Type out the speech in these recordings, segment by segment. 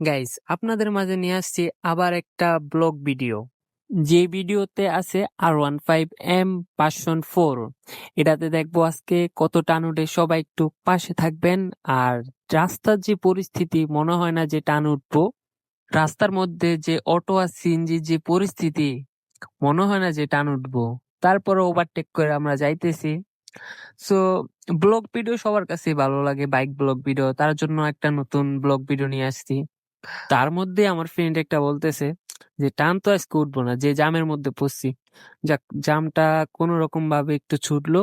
Guys আপনাদের মাঝে নিয়ে আসছি আবার একটা ব্লগ ভিডিও। যে ভিডিওতে আছে R one five M passion four এটাতে দেখব আজকে কত টান উঠে সবাই একটু পাশে থাকবেন। আর রাস্তার যে পরিস্থিতি, মনে হয় না যে টান উঠবো। রাস্তার মধ্যে যে অটো আর সিএনজি যে পরিস্থিতি, মনে হয় না যে টান উঠবো। তারপরে ওভারটেক করে আমরা যাইতেছি। সো ব্লগ ভিডিও সবার কাছে ভালো লাগে বাইক ব্লগ ভিডিও। তার জন্য একটা নতুন ব্লগ ভিডিও নিয়ে আসছি। তার মধ্যে আমার ফ্রেন্ড একটা বলতেছে যে, টান তো আজকে উঠবো না, যে জামের মধ্যে পড়ছি। যাক, জামটা কোন রকম ভাবে একটু ছুটলো।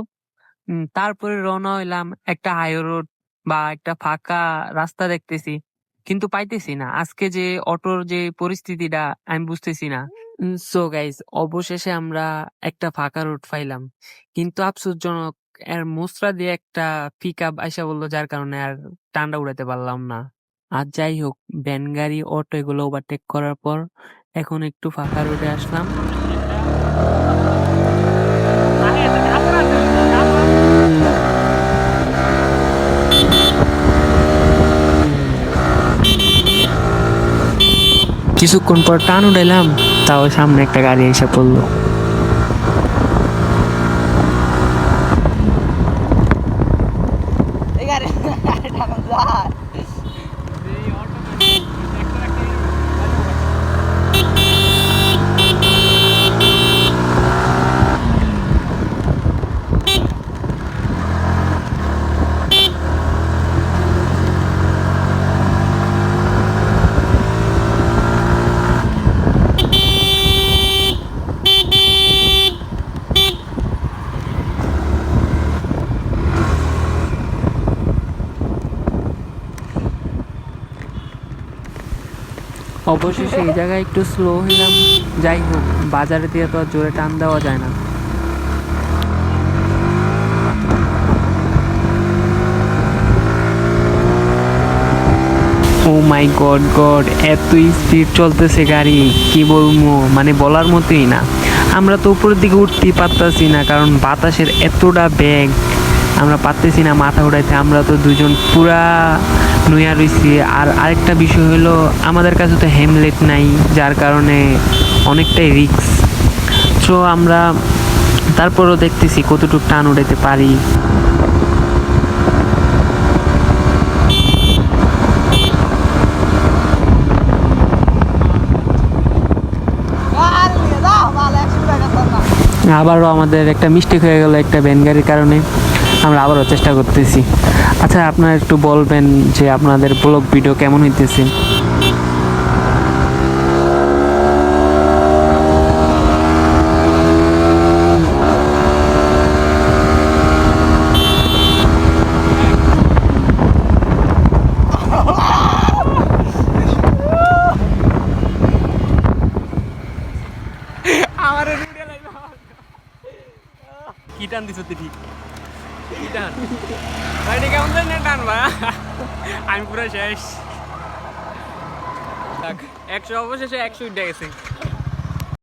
তারপরে রওনা হইলাম একটা হাই রোড বা একটা ফাঁকা রাস্তা দেখতেছি, কিন্তু পাইতেছি না। আজকে যে অটোর যে পরিস্থিতিটা, আমি বুঝতেছি না। সো গাইজ অবশেষে আমরা একটা ফাঁকা রোড পাইলাম। কিন্তু আফসোসজনক, এর মোসরা দিয়ে একটা পিক আপ আইসা বলল, যার কারণে আর টান্ডা উড়াতে পারলাম না। আর যাই হোক ভ্যান, গাড়ি, অটো এগুলো ওভারটেক করার পর এখন একটু ফাঁকা রোডে আসলাম। কিছুক্ষণ পর টান উঠাইলাম, তাও সামনে একটা গাড়ি এসে পড়ল। এগারে টাকা অবশেষে এই জায়গায় একটু স্লো হইলাম। যাই হোক, বাজারে দিয়ে তো জোরে টান দেওয়া যায় না। ও মাই গড গড এত স্পিড চলতেছে গাড়ি। কি বলব? মানে বলার মতোই না। আমরা তো উপরের দিকে উঠতেই পারতাছি না, কারণ বাতাসের এতটা ব্যাগ আমরা পারতেছি না মাথা উঠাইতে। আমরা তো দুজন পুরা নুয়া রইছি আর আরেকটা বিষয় হলো আমাদের কাছে তো হেমলেট নাই যার কারণে অনেকটাই রিস্ক তো আমরা তারপরও দেখতেছি কতটুকু টান উঠাইতে পারি। আবারও আমাদের একটা মিস্টেক হয়ে গেল একটা ভ্যান গাড়ির কারণে। আমরা আবারও চেষ্টা করতেছি। আচ্ছা আপনারা একটু বলবেন যে আপনাদের ব্লগ ভিডিও কেমন হইতেছে? কি টান দিছ তুই ঠিক টান গাড়ি কেমন জানি টান ভাই আমি পুরো শেষ একশো অবশেষে একশো উঠে গেছে